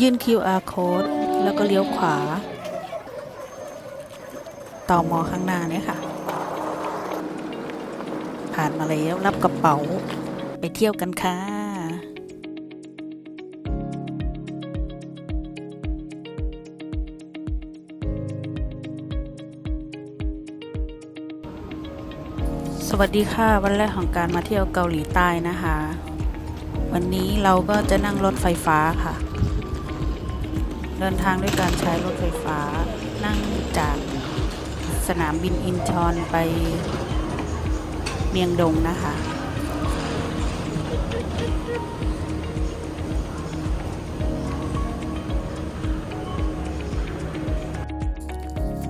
ยื่น QR code แล้วก็เลี้ยวขวา ต่อมอข้างหน้าเนี่ยค่ะ ผ่านมาแล้วรับกระเป๋าไปเที่ยวกันค่ะสวัสดีค่ะ วันแรกของการมาเที่ยวเกาหลีใต้นะคะ วันนี้เราก็จะนั่งรถไฟฟ้าค่ะ เดินทางด้วยการใช้รถไฟฟ้า นั่งจากสนามบินอินชอนไปเมียงดงนะคะ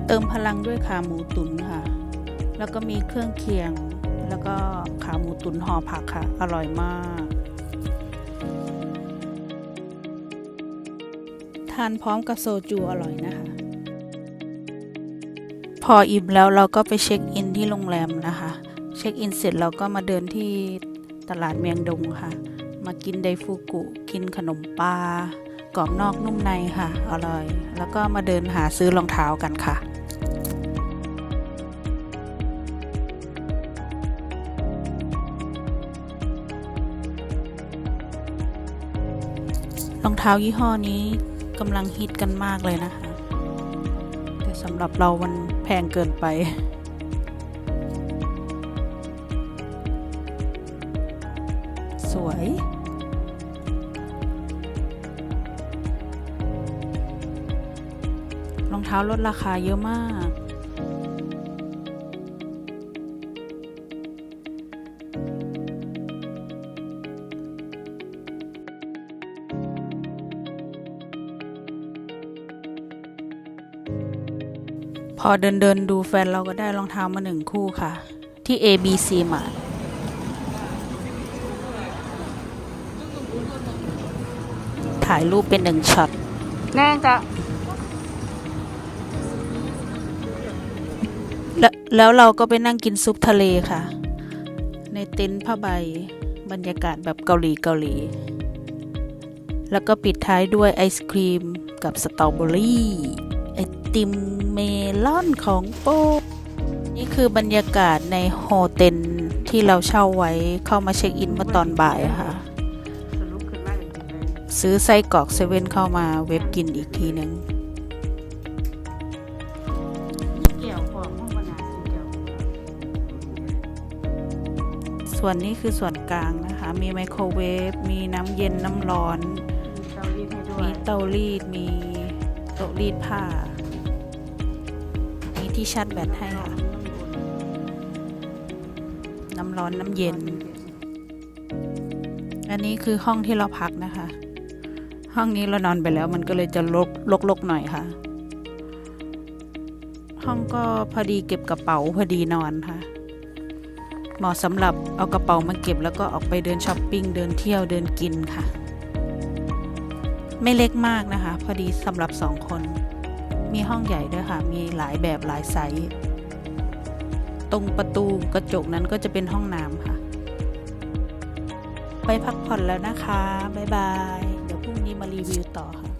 เติมพลังด้วยขาหมูตุ๋นค่ะ แล้วก็มีเครื่องเคียง แล้วก็ขาหมูตุ๋นห่อผักค่ะ อร่อยมากานพร้อมกับโซจูอร่อยนะคะ พออิ่มแล้วเราก็ไปเช็คอินที่โรงแรมนะคะ เช็คอินเสร็จเราก็มาเดินที่ตลาดเมียงดงค่ะ มากินไดฟูกุ กินขนมปลากรอบนอกนุ่มในค่ะ อร่อย แล้วก็มาเดินหาซื้อรองเท้ากันค่ะรองเท้ายี่ห้อนี้ กำลังฮิตกันมากเลยนะคะ แต่สำหรับเรามันแพงเกินไป สวยรองเท้าลดราคาเยอะมาก พอเดินเดินดูแฟนเราก็ได้รองเท้ามาหนึ่งคู่ค่ะ ที่ ABC มาถ่ายรูปเป็นหนึ่งช็อต แน่จะแล้วแล้วเราก็ไปนั่งกินซุปทะเลค่ะ ในเต็นท์ผ้าใบบรรยากาศแบบเกาหลีเกาหลี แล้วก็ปิดท้ายด้วยไอศครีมกับสตรอเบอรี่ไอ ติมเมลอนของโป๊ปนี่คือบรรยากาศในโฮเทลที่เราเช่าไว้เข้ามาเช็คอินเมื่อตอนบ่ายอะค่ะสรุปขึ้นมาอย่างไรซื้อไส้กรอกเซเว่นเข้ามาเว็บกินอีกทีหนึ่งเกี่ยวของห้องบรรณาสีเกี่ยวส่วนนี้คือส่วนกลางนะคะ มีไมโครเวฟ มีน้ำเย็นน้ำร้อน มีเตารีดให้ด้วยมีเตารีดมีโต๊ะรีดผ้ามี ที่ชาร์จแบตให้ค่ะ น้ำร้อนน้ำเย็น อันนี้คือห้องที่เราพักนะคะ ห้องนี้เรานอนไปแล้วมันก็เลยจะลกลกลกหน่อยค่ะ ห้องก็พอดีเก็บกระเป๋าพอดีนอนค่ะ เหมาะสำหรับเอากระเป๋ามาเก็บแล้วก็ออกไปเดินช้อปปิ้งเดินเที่ยวเดินกินค่ะ ไม่เล็กมากนะคะ พอดีสำหรับสองคน มีห้องใหญ่ด้วยค่ะ มีหลายแบบหลายไซส์ ตรงประตูกระจกนั้นก็จะเป็นห้องน้ำค่ะ ไปพักผ่อนแล้วนะคะ บ๊ายบาย เดี๋ยวพรุ่งนี้มารีวิวต่อค่ะ